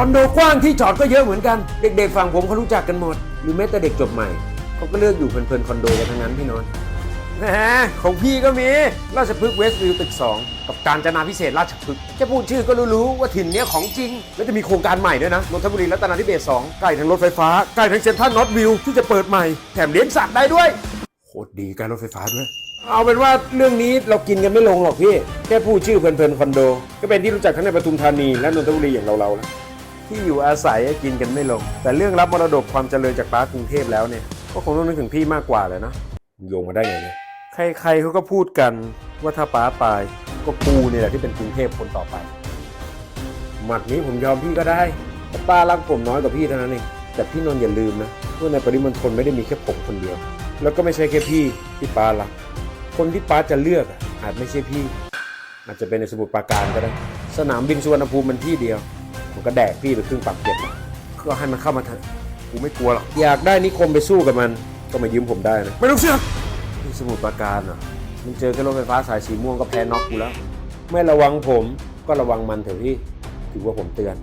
อนโดกว้างที่จอดก็เยอะเหมือนกัน เด็กๆฝั่งผมเขารู้จักกันหมด หรือแม้แต่เด็กจบใหม่เขาก็เลือกอยู่เพลินๆคอนโดกันทั้งนั้นพี่นนท์แหมของพี่ก็มี ราชพฤกษ์เวสต์วิวตึก 2 กับการจนาพิเศษกราชพฤกษ์แค่พูดชื่อก็รู้ๆว่าถิ่นเนี้ยของจริง แล้วจะมีโครงการใหม่ด้วยนะนนทบุรีรัตนาธิเบศร2ใกล้ทั้งรถไฟฟ้า ใกล้ทั้งเซ็นทรัลน็อตวิวที่จะเปิดใหม่ แถมเลี้ยงสัตว์ได้ด้วย โคตรดีการรถไฟฟ้าด้วย เอาเป็นว่าเรื่องนี้เรากินกันไม่ลงหรอกพี่ แค่พูดชื่อเพลินๆคอนโด ก็เป็นที่รู้จักทั้งในปทุมธานีและนนทบุรีอย่างเราๆแล้ว ที่อยู่อาศัยกินกันไม่ลง แต่เรื่องรับมรดกความเจริญจากป้ากรุงเทพแล้วเนี่ยก็คงต้องนึกถึงพี่มากกว่าเลยนะโยงมาได้ไงเนี่ยใครๆเขาก็พูดกันว่าถ้าป้าตายก็กูเนี่ยแหละที่เป็นกรุงเทพคนต่อไป หมัดนี้ผมยอมพี่ก็ได้แต่ป้ารักผมน้อยกว่าพี่เท่านั้นเองแต่พี่นนท์อย่าลืมนะว่าในปริมณฑลไม่ได้มีแค่ผมคนเดียว แล้วก็ไม่ใช่แค่พี่ที่ป้ารักคนที่ป้าจะเลือกอะอาจไม่ใช่พี่ อาจจะเป็นในสมุทรปราการก็ได้ สนามบินสุวรรณภูมิมันที่เดียว ผมก็แดกพี่ไปครึ่งปากเก็บอะก็ให้มันเข้ามาเถอะกูไม่กลัวหรอกอยากได้นิคมไปสู้กับมัน ก็มายืมผมได้นะไม่ต้องเสือกที่สมุทรปราการเหรอมันเจอแค่รถไฟฟ้าสายสีม่วงก็แพ้น็อกกูแล้ว ไม่ระวังผมก็ระวังมันเถอะพี่ถือว่าผมเตือน